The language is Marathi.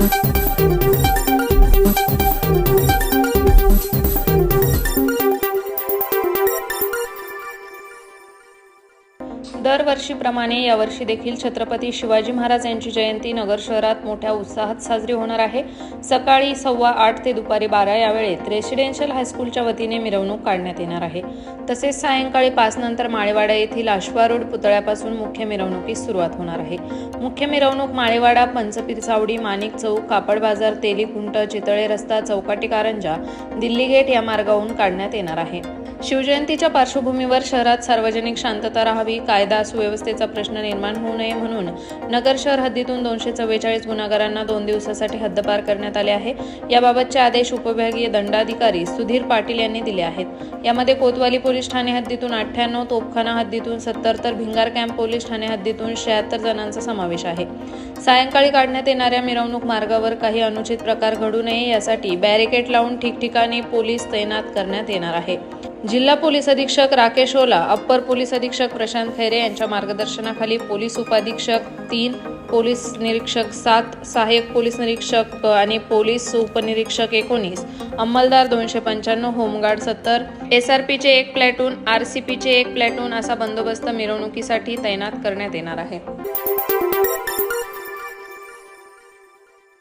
thank you दरवर्षीप्रमाणे यावर्षी देखील छत्रपती शिवाजी महाराज यांची जयंती नगर शहरात मोठ्या उत्साहात साजरी होणार आहे. सकाळी सव्वा आठ ते दुपारी बारा या वेळेत रेसिडेन्शियल हायस्कूलच्या वतीने मिरवणूक काढण्यात येणार आहे. तसेच सायंकाळी पाच नंतर माळेवाडा येथील आश्वा रोड पुतळ्यापासून मुख्य मिरवणुकीस सुरुवात होणार आहे. मुख्य मिरवणूक माळेवाडा पंचपिरसावडी माणिक चौक कापड बाजार तेली कुंट चितळे रस्ता चौकाटी कारंजा दिल्ली गेट या मार्गावरून काढण्यात येणार आहे. शिवजयंतीच्या पार्श्वभूमीवर शहरात सार्वजनिक शांतता राहावी कायदा सुव्यवस्थेचा प्रश्न निर्माण होऊ नये म्हणून नगर शहर हद्दीतून दोनशे चव्वेचाळीस गुन्हेगारांना दोन दिवसासाठी हद्दपार करण्यात आले आहे. याबाबतचे आदेश उपविभागीय दंडाधिकारी सुधीर पाटील यांनी दिले आहेत. यामध्ये कोतवाली पोलीस ठाणे हद्दीतून अठ्ठ्याण्णव तोपखाना हद्दीतून सत्तर तर भिंगार कॅम्प पोलीस ठाणे हद्दीतून शहात्तर जणांचा समावेश आहे. सायंकाळी काढण्यात येणाऱ्या मिरवणूक मार्गावर काही अनुचित प्रकार घडू नये यासाठी बॅरिकेड लावून ठिकठिकाणी पोलीस तैनात करण्यात येणार आहे. जिल्हा पोलीस अधीक्षक राकेश ओला अप्पर पोलीस अधीक्षक प्रशांत खैरे यांच्या मार्गदर्शनाखाली पोलीस उपाधीक्षक तीन पोलीस निरीक्षक सात सहाय्यक पोलीस निरीक्षक आणि पोलीस उपनिरीक्षक एकोणीस अंमलदार दोनशे पंच्याण्णव होमगार्ड सत्तर एस आर पीचे एक प्लॅटून आर सी पीचे एक प्लॅटून असा बंदोबस्त मिरवणुकीसाठी तैनात करण्यात येणार आहे.